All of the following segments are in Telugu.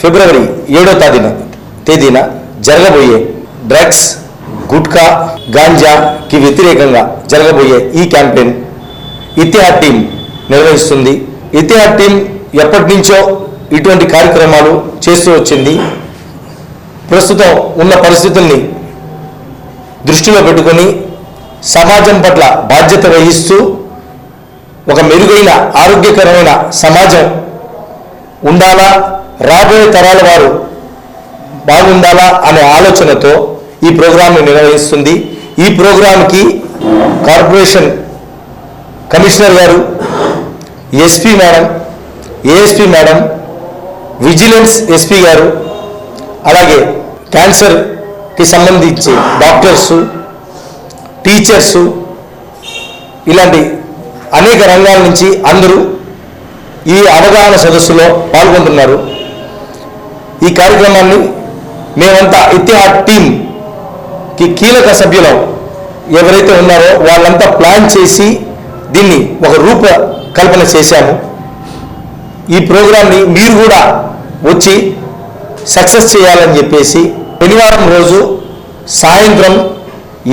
ఫిబ్రవరి ఏడో తేదీన తేదీన జరగబోయే డ్రగ్స్ గుట్కా గాంజాకి వ్యతిరేకంగా జరగబోయే ఈ క్యాంపెయిన్ ఇతిహాద్ టీం నిర్వహిస్తుంది. ఇతిహాద్ టీం ఎప్పటి నుంచో ఇటువంటి కార్యక్రమాలు చేస్తూ వచ్చింది. ప్రస్తుతం ఉన్న పరిస్థితుల్ని దృష్టిలో పెట్టుకొని సమాజం పట్ల బాధ్యత వహిస్తూ ఒక మెరుగైన ఆరోగ్యకరమైన సమాజం ఉండాలా? రాబోయే తరాల వారు బాగుండాలా అనే ఆలోచనతో ఈ ప్రోగ్రాంను నిర్వహిస్తుంది. ఈ ప్రోగ్రాంకి కార్పొరేషన్ కమిషనర్ గారు SP madam ASP madam vigilance SP గారు అలాగే క్యాన్సర్కి సంబంధించి డాక్టర్సు టీచర్సు ఇలాంటి అనేక రంగాల నుంచి అందరూ ఈ అవగాహన సదస్సులో పాల్గొంటున్నారు. ఈ కార్యక్రమాన్ని మేమంతా ఇతిహాద్ టీంకి కీలక సభ్యులం ఎవరైతే ఉన్నారో వాళ్ళంతా ప్లాన్ చేసి దీన్ని ఒక రూప కల్పన చేశాము. ఈ ప్రోగ్రాంని మీరు కూడా వచ్చి సక్సెస్ చేయాలని చెప్పేసి శనివారం రోజు సాయంత్రం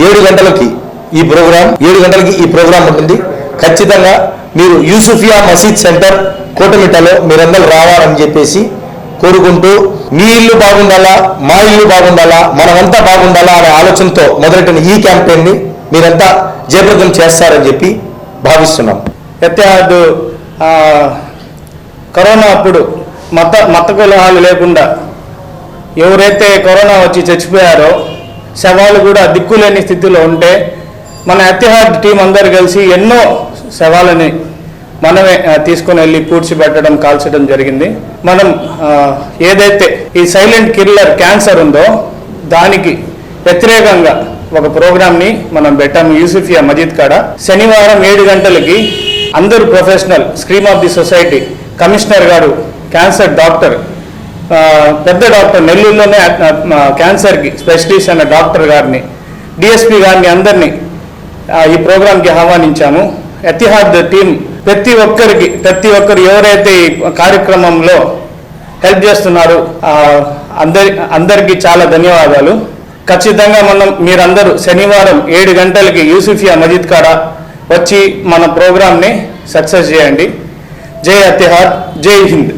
ఏడు గంటలకి ఈ ప్రోగ్రాం ఏడు గంటలకి ఈ ప్రోగ్రాం ఉంటుంది. ఖచ్చితంగా మీరు యూసుఫియా మసీద్ సెంటర్ కోటమిట్టలో మీరందరూ రావాలని చెప్పేసి కోరుకుంటూ మీ ఇల్లు బాగుండాలా మా ఇల్లు బాగుండాలా మనమంతా బాగుండాలా అనే ఆలోచనతో మొదలెట్టిన ఈ క్యాంపెయిన్ని మీరంతా జయప్రదం చేస్తారని చెప్పి భావిస్తున్నాం. ఎత్తిహాద్ కరోనా అప్పుడు మత మత కులహాలు లేకుండా ఎవరైతే కరోనా వచ్చి చచ్చిపోయారో శవాలు కూడా దిక్కులేని స్థితిలో ఉంటే మన ఎత్తిహాద్ టీం అందరు కలిసి ఎన్నో శవాలని మనమే తీసుకుని వెళ్ళి పూడ్చిపెట్టడం కాల్చడం జరిగింది. మనం ఏదైతే ఈ సైలెంట్ కిల్లర్ క్యాన్సర్ ఉందో దానికి వ్యతిరేకంగా ఒక ప్రోగ్రామ్ని మనం పెట్టాము యూసుఫియా మజీద్ కాడ. శనివారం ఏడు గంటలకి అందరు professional cream of the society commissioner గారు క్యాన్సర్ డాక్టర్ పెద్ద డాక్టర్ నెల్లూరులోనే క్యాన్సర్కి స్పెషలిస్ట్ అనే డాక్టర్ గారిని డిఎస్పి గారిని అందరినీ ఈ ప్రోగ్రాంకి ఆహ్వానించాము. ఎతిహాద్ టీం ప్రతి ఒక్కరికి ప్రతి ఒక్కరు ఎవరైతే ఈ కార్యక్రమంలో హెల్ప్ చేస్తున్నారు అందరి అందరికీ చాలా ధన్యవాదాలు. ఖచ్చితంగా మనం మీరందరూ శనివారం ఏడు గంటలకి యూసుఫియా మజీద్ కాడ వచ్చి మన ప్రోగ్రామ్ని సక్సెస్ చేయండి. జై అతిహార్ జై హింద్.